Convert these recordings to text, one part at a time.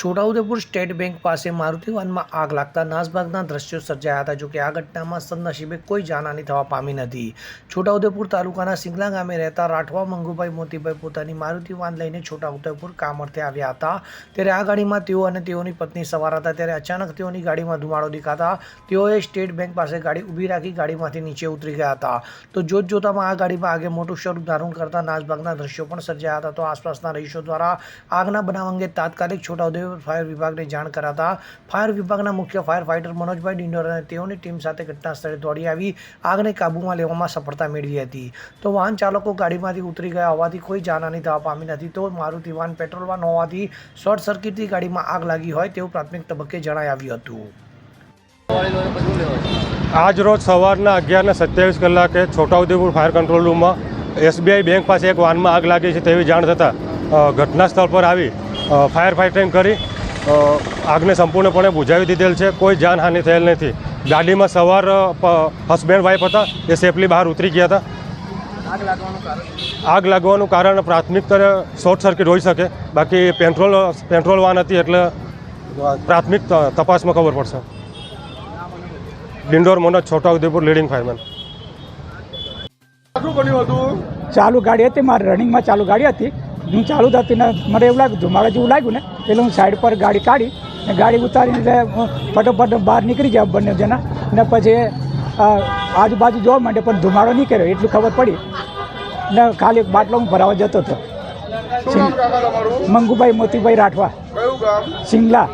Chhota Udepur state bank પાસે મારુતિ વાનમાં આગ લાગતા નાસભાગના દ્રશ્યો સર્જાયા હતા જોકે આ ઘટનામાં સદનસીબે કોઈ જાનહાની થવા પામી નથી. છોટાઉદેપુર તાલુકાના સિંગલા ગામે રહેતા રાઠવા મંગુભાઈ મોતીભાઈ પોતાની મારુતિ વાન લઈને છોટાઉદેપુર કામ અર્થે આવ્યા હતા. ત્યારે આ ગાડીમાં તેઓ અને તેઓની પત્ની સવાર હતા, ત્યારે અચાનક તેઓની ગાડીમાં ધુમાડો દેખાતા તેઓએ સ્ટેટ બેંક પાસે ગાડી ઊભી રાખી ગાડીમાંથી નીચે ઉતરી ગયા હતા. તો જોત જોતામાં આ ગાડીમાં આગે મોટું સ્વરૂપ ધારણ કરતા નાસભાગના દ્રશ્યો પણ સર્જાયા હતા. તો આસપાસના રહીશો દ્વારા આગના બનાવ અંગે તાત્કાલિક છોટાઉદેપુર ફાયર વિભાગને જાણ કરાતા ફાયર વિભાગના મુખ્ય ફાયર ફાઇટર મનોજભાઈ ડિંડોર અને તેઓની ટીમ સાથે ઘટના સ્થળે દોડી આવી, આગને કાબૂમાં લેવામાં સફળતા મેળવી હતી. તો વાહન ચાલકો ગાડીમાંથી ઉતરી ગયા હોવાથી કોઈ જાનહાની થવા પામી નથી. તો મારુતિ વાહન પેટ્રોલ વાન હોવાથી શોર્ટ સર્કિટથી ગાડીમાં આગ લાગી હોય તેવું પ્રાથમિક તબક્કે જણાઈ આવ્યું હતું. આજ રોજ સવારના અગિયારને સત્યાવીસ કલાકે છોટાઉદેપુર ફાયર કંટ્રોલ રૂમમાં એસબીઆઈ બેંક પાસે એક વાનમાં આગ લાગી છે તેવી જાણ થતાં ઘટના સ્થળ પર આવી ફાયર ફાઇટિંગ કરી આગને સંપૂર્ણપણે બુઝાવી દીધેલ છે. કોઈ જાનહાનિ થયેલ નથી. ગાડીમાં સવાર હસબેન્ડ વાઈફ હતા. એ સેફલી બહાર ઉતરી ગયા હતા. આગ લાગવાનું કારણ? પ્રાથમિક શોર્ટ સર્કિટ હોઈ શકે. બાકી પેટ્રોલ પેટ્રોલ વાન હતી એટલે પ્રાથમિક ત- તપાસમાં ખબર પડશે. Dindor Manoj Chhotaudepur leading fireman. ચાલુ ગાડી હતી. મારે રનિંગમાં ચાલુ ગાડી હતી. હું ચાલુ હતી ને મને એવું લાગ્યું ધુમાડા જેવું લાગ્યું ને, એટલે હું સાઈડ પર ગાડી કાઢી ને ગાડી ઉતારીને એટલે ફટોફટ બહાર નીકળી ગયા બંને જણા. ને પછી આજુબાજુ જોવા માટે પણ ધુમાડો નહીં કર્યો, એટલું ખબર પડી. ને ખાલી એક બાટલો હું ભરાવા જતો હતો. મંગુભાઈ મોતીભાઈ રાઠવા. સિંગલા.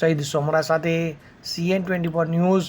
સઈદ સોમરા સાથે CN twenty four news